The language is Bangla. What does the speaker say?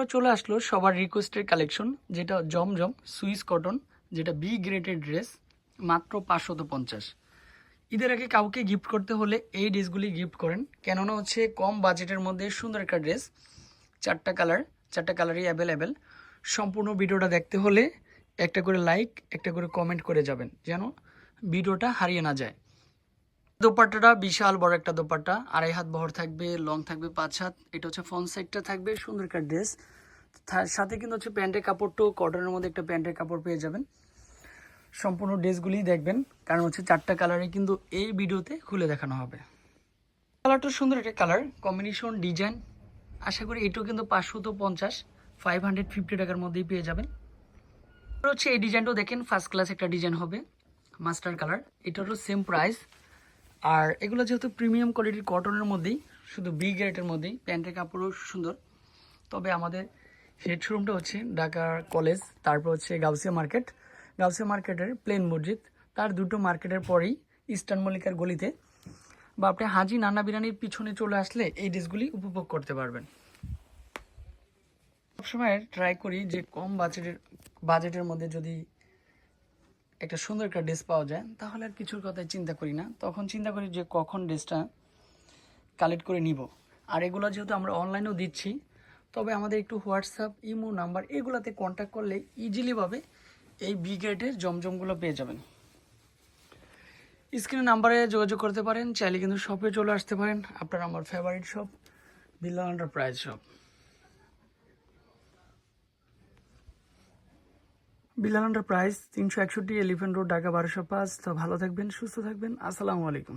আবারও চলে আসলো সবার রিকোয়েস্টের কালেকশন যেটা জমজম সুইস কটন যেটা বি গ্রেডের ড্রেস মাত্র পাঁচশত পঞ্চাশ। ঈদের আগে কাউকে গিফট করতে হলে এই ড্রেসগুলি গিফট করেন। কেননা হচ্ছে কম বাজেটের মধ্যে সুন্দর একটা ড্রেস চারটা কালার চারটা কালারই অ্যাভেলেবেল সম্পূর্ণ ভিডিওটা দেখতে হলে একটা করে লাইক একটা করে কমেন্ট করে যাবেন, যেন ভিডিওটা হারিয়ে না যায়। দোপাট্টাটা বিশাল বড় একটা দোপাট্টা। আড়াই হাত বহর থাকবে লং থাকবে, পাঁচ হাত। এটা হচ্ছে ফ্রন্ট সাইডটা থাকবে, সুন্দর একটা ড্রেস সাথে কিন্তু হচ্ছে প্যান্টের কাপড়টাও কটনের মধ্যে একটা প্যান্টের কাপড় পেয়ে যাবেন। সম্পূর্ণ ড্রেসগুলি দেখবেন, কারণ হচ্ছে চারটা কালারে কিন্তু এই ভিডিওতে খুলে দেখানো হবে। কালারটা সুন্দর একটা কালার কম্বিনেশন ডিজাইন আশা করি এটাও কিন্তু পাঁচশো তো পঞ্চাশ ফাইভ হান্ড্রেড ফিফটি টাকার মধ্যেই পেয়ে যাবেন। হচ্ছে এই ডিজাইনটাও দেখেন ফার্স্ট ক্লাস একটা ডিজাইন হবে মাস্টার কালার এটারও সেম প্রাইস আর এগুলো যেহেতু প্রিমিয়াম কোয়ালিটির কটনের মধ্যেই, শুধু বি গ্রেডের মধ্যেই প্যান্টের কাপড়ও সুন্দর। তবে আমাদের হেড শোরুমটা হচ্ছে ঢাকার কলেজ তারপর হচ্ছে গাউসিয়া মার্কেট গাউসিয়া মার্কেটের প্লেন মসজিদ, তার দুটো মার্কেটের পরেই ইস্টার্ন মল্লিকার গলিতে। বা আপনি হাজি নানা বিরানির পিছনে চলে আসলে এই ড্রেসগুলি উপভোগ করতে পারবেন। সবসময় ট্রাই করি যে কম বাজেটের বাজেটের মধ্যে যদি একটা সুন্দর একটা ড্রেস পাওয়া যায়, তাহলে আর কিছুর কথাই চিন্তা করি না। তখন চিন্তা করি যে কখন ড্রেসটা কালেক্ট করে নিব। আর এগুলো যেহেতু আমরা অনলাইনেও দিচ্ছি, তবে আমাদের একটু হোয়াটসঅ্যাপ ইমো নাম্বার এগুলাতে কন্ট্যাক্ট করলে ইজিলিভাবে এই বি গ্রেডের জমজমগুলো পেয়ে যাবেন। স্ক্রিনে নাম্বারে যোগাযোগ করতে পারেন, চাইলে কিন্তু শপে চলে আসতে পারেন। আপনার আমার favourite shop Billa enterprise shop Bilal enterprise, তিনশো একষট্টি এলিফেন্ট রোড ঢাকা, বারোশো পাঁচ। তো ভালো থাকবেন, সুস্থ থাকবেন। আসসালামু আলাইকুম।